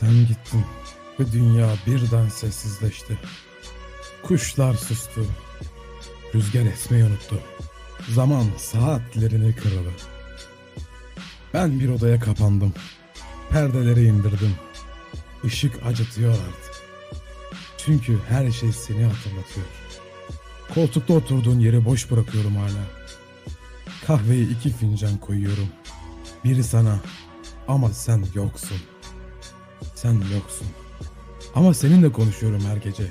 Sen gittin ve dünya birden sessizleşti. Kuşlar sustu. Rüzgar esmeyi unuttu. Zaman saatlerini kırdı. Ben bir odaya kapandım. Perdeleri indirdim. Işık acıtıyor artık. Çünkü her şey seni hatırlatıyor. Koltukta oturduğun yeri boş bırakıyorum hala. Kahveyi iki fincan koyuyorum. Biri sana ama sen yoksun. Sen yoksun. Ama seninle konuşuyorum her gece.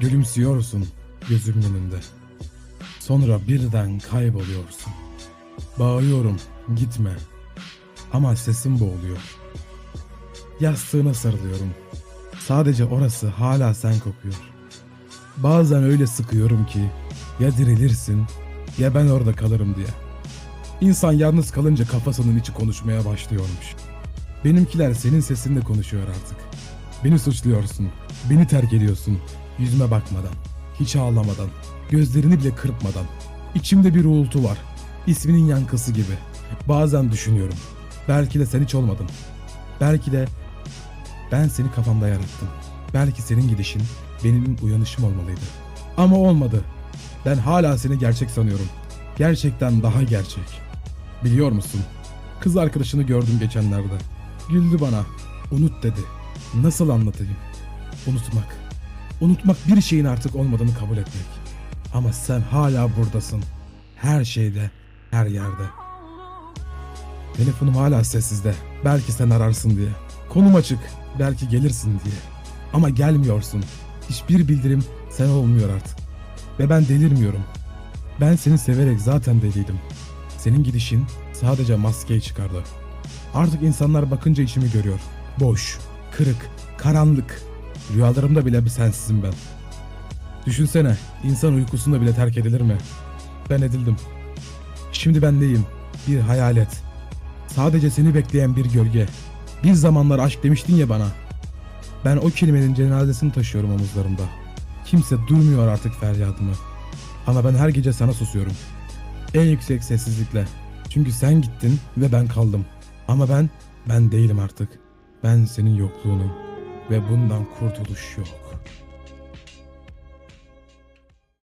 Gülümsüyorsun gözümün önünde. Sonra birden kayboluyorsun. Bağırıyorum gitme. Ama sesim boğuluyor. Yastığına sarılıyorum. Sadece orası hala sen kokuyor. Bazen öyle sıkıyorum ki ya dirilirsin ya ben orada kalırım diye. İnsan yalnız kalınca kafasının içi konuşmaya başlıyormuş. Benimkiler senin sesinle konuşuyor artık. Beni suçluyorsun. Beni terk ediyorsun. Yüzüme bakmadan. Hiç ağlamadan. Gözlerini bile kırpmadan. İçimde bir uğultu var. İsminin yankısı gibi. Bazen düşünüyorum. Belki de sen hiç olmadın. Belki de ben seni kafamda yarattım. Belki senin gidişin benim uyanışım olmalıydı. Ama olmadı. Ben hala seni gerçek sanıyorum. Gerçekten daha gerçek. Biliyor musun? Kız arkadaşını gördüm geçenlerde. Güldü bana. Unut dedi. Nasıl anlatayım? Unutmak. Unutmak bir şeyin artık olmadığını kabul etmek. Ama sen hala buradasın. Her şeyde, her yerde. Telefonum hala sessizde. Belki sen ararsın diye. Konum açık. Belki gelirsin diye. Ama gelmiyorsun. Hiçbir bildirim sen olmuyor artık. Ve ben delirmiyorum. Ben seni severek zaten deliydim. Senin gidişin sadece maskeyi çıkardı. Artık insanlar bakınca içimi görüyor. Boş, kırık, karanlık. Rüyalarımda bile bir sensizim ben. Düşünsene, insan uykusunda bile terk edilir mi? Ben edildim. Şimdi ben neyim? Bir hayalet. Sadece seni bekleyen bir gölge. Bir zamanlar aşk demiştin ya bana. Ben o kelimenin cenazesini taşıyorum omuzlarımda. Kimse duymuyor artık feryadımı. Ama ben her gece sana susuyorum. En yüksek sessizlikle. Çünkü sen gittin ve ben kaldım. Ama ben, ben değilim artık. Ben senin yokluğunum. Ve bundan kurtuluş yok.